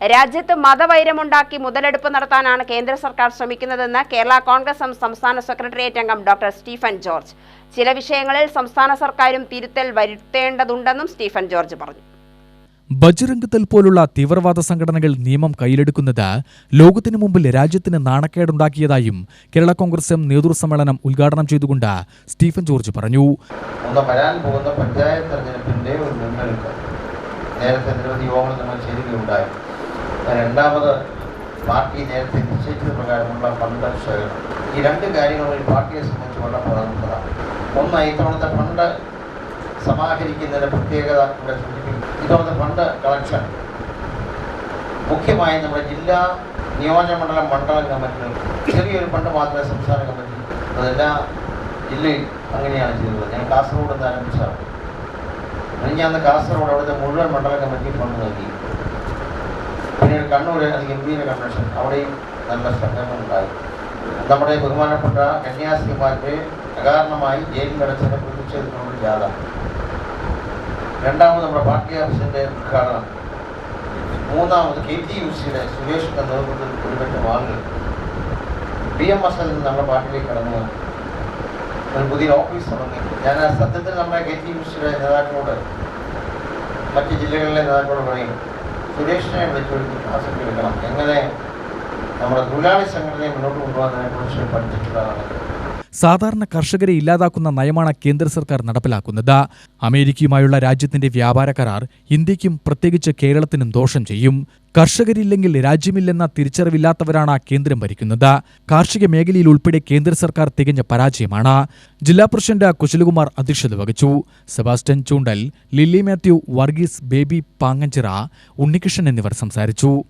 രാജ്യത്ത് മതവൈരമുണ്ടാക്കി മുതലെടുപ്പ് നടത്താനാണ് കേന്ദ്ര സർക്കാർ ശ്രമിക്കുന്നതെന്ന് കേരള കോൺഗ്രസ് എം സംസ്ഥാന സെക്രട്ടേറിയറ്റ് അംഗം ഡോക്ടർ സ്റ്റീഫൻ ജോർജ്. ചില വിഷയങ്ങളിൽ സംസ്ഥാന സർക്കാരും തിരുത്തൽ വരുത്തേണ്ടതുണ്ടെന്നും സ്റ്റീഫൻ ജോർജ് പറഞ്ഞു. ബജ്രംഗത്തൽ പോലുള്ള തീവ്രവാദ സംഘടനകൾ നിയമം കയ്യിലെടുക്കുന്നത് ലോകത്തിനു മുമ്പിൽ രാജ്യത്തിന് നാണക്കേടുണ്ടാക്കിയതായും കേരള കോൺഗ്രസ് എം നേതൃസമ്മേളനം ഉദ്ഘാടനം ചെയ്തുകൊണ്ട് സ്റ്റീഫൻ ജോർജ് പറഞ്ഞു. വരാൻ പോകുന്ന പഞ്ചായത്ത് തെരഞ്ഞെടുപ്പിന്റെ ഒരു മുന്നൊരുക്കം. നേരത്തെ നിരവധി യോഗങ്ങൾ നമ്മൾ ചേരുകയുണ്ടായി രണ്ടാമത് പാർട്ടി നേരത്തെ നിശ്ചയിച്ചത് പ്രകാരമുള്ള ഫണ്ട് ശേഖരണം ഈ രണ്ട് കാര്യങ്ങളും ഈ പാർട്ടിയെ സംബന്ധിച്ച് വളരെ പ്രധാനപ്പെട്ടതാണ്. ഒന്ന് ഇത്തവണത്തെ ഫണ്ട് സമാഹരിക്കുന്നതിന്റെ പ്രത്യേകത ഇവിടെ സൂചിപ്പിക്കും ഇത്തവണത്തെ ഫണ്ട് കളക്ഷൻ. മുഖ്യമായും നമ്മുടെ ജില്ലാ നിയോജകമണ്ഡലം മണ്ഡലം കമ്മിറ്റികൾ ചെറിയൊരു ഫണ്ട് മാത്രമേ സംസ്ഥാന കമ്മിറ്റി അതെല്ലാ ജില്ലയിൽ അങ്ങനെയാണ് ചെയ്തത്. ഞാൻ കാസർഗോഡ് നിന്ന് ആരംഭിച്ചാണ് അന്ന് കാസർഗോഡ് അവിടുത്തെ മുഴുവൻ മണ്ഡല കമ്മിറ്റി ഫണ്ട് നൽകി. പിന്നീട് കണ്ണൂർ അത് ഗംഭീര കൺവെൻഷൻ അവിടെയും നല്ല സംഘങ്ങളുണ്ടായി നമ്മുടെ ബഹുമാനപ്പെട്ട കന്യാസ്ത്രീമാരുടെ അകാരണമായി ജയിലിൽ അടച്ചതിനെ പ്രതിഷേധത്തിനുള്ള ജാഥ. രണ്ടാമത് നമ്മുടെ പാർട്ടി ഓഫീസിന്റെ ഉദ്ഘാടനം. മൂന്നാമത് കെ ടി യു സിയുടെ സുരേഷിന്റെ നേതൃത്വത്തിൽ ഒരുപറ്റം ആളുകൾ ബി എം എസ് നിന്ന് നമ്മുടെ പാർട്ടിയിലേക്ക് കടന്നു വന്നു. ഒരു പുതിയ ഓഫീസ് തുടങ്ങി. ഞാൻ സത്യത്തിൽ നമ്മുടെ കെ ടി യു സിയുടെ നേതാക്കളോട് മറ്റ് ജില്ലകളിലെ നേതാക്കളോട് പറയും സുരേഷിനെ വിളിച്ചൊരുക്കി ക്ലാസ്സൊക്കെ എടുക്കണം. എങ്ങനെ നമ്മുടെ തൊഴിലാളി സംഘടനയെ മുന്നോട്ട് കൊണ്ടുപോകുന്നതിനെ കുറിച്ച് പഠിച്ചിട്ടുള്ളതാണ്. സാധാരണ കർഷകരെ ഇല്ലാതാക്കുന്ന നയമാണ് കേന്ദ്ര സർക്കാർ നടപ്പിലാക്കുന്നത്. അമേരിക്കയുമായുള്ള രാജ്യത്തിന്റെ വ്യാപാര കരാർ ഇന്ത്യക്കും പ്രത്യേകിച്ച് കേരളത്തിനും ദോഷം ചെയ്യും. കർഷകരില്ലെങ്കിൽ രാജ്യമില്ലെന്ന തിരിച്ചറിവില്ലാത്തവരാണ് കേന്ദ്രം ഭരിക്കുന്നത്. കാർഷിക മേഖലയിൽ ഉൾപ്പെടെ കേന്ദ്ര സർക്കാർ തികഞ്ഞ പരാജയമാണ്. ജില്ലാ പ്രസിഡന്റ് കുശലകുമാർ അധ്യക്ഷത വഹിച്ചു. സെബാസ്റ്റ്യൻ ചൂണ്ടൽ ലില്ലി മാത്യു വർഗീസ് ബേബി പാങ്ങഞ്ചിറ ഉണ്ണികൃഷ്ണൻ എന്നിവർ സംസാരിച്ചു.